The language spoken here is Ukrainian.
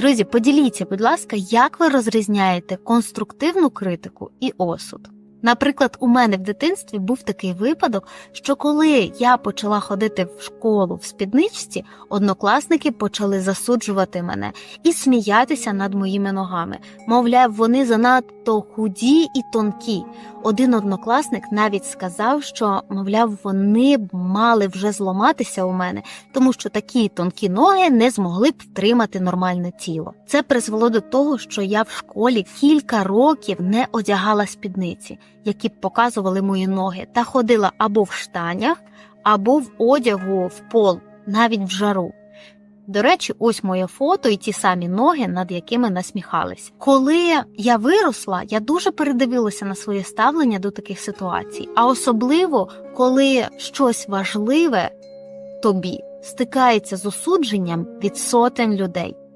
Друзі, поділіться, будь ласка, як ви розрізняєте конструктивну критику і осуд. Наприклад, у мене в дитинстві був такий випадок, що коли я почала ходити в школу в спідничці, однокласники почали засуджувати мене і сміятися над моїми ногами. Мовляв, вони занадто худі і тонкі. Один однокласник навіть сказав, що, мовляв, вони б мали вже зламатися у мене, тому що такі тонкі ноги не змогли б втримати нормальне тіло. Це призвело до того, що я в школі кілька років не одягала спідниці, які б показували мої ноги, та ходила або в штанях, або в одягу в пол, навіть в жару. До речі, ось моє фото і ті самі ноги, над якими насміхались. Коли я виросла, я дуже передивилася на своє ставлення до таких ситуацій, а особливо коли щось важливе тобі стикається з осудженням від сотень людей.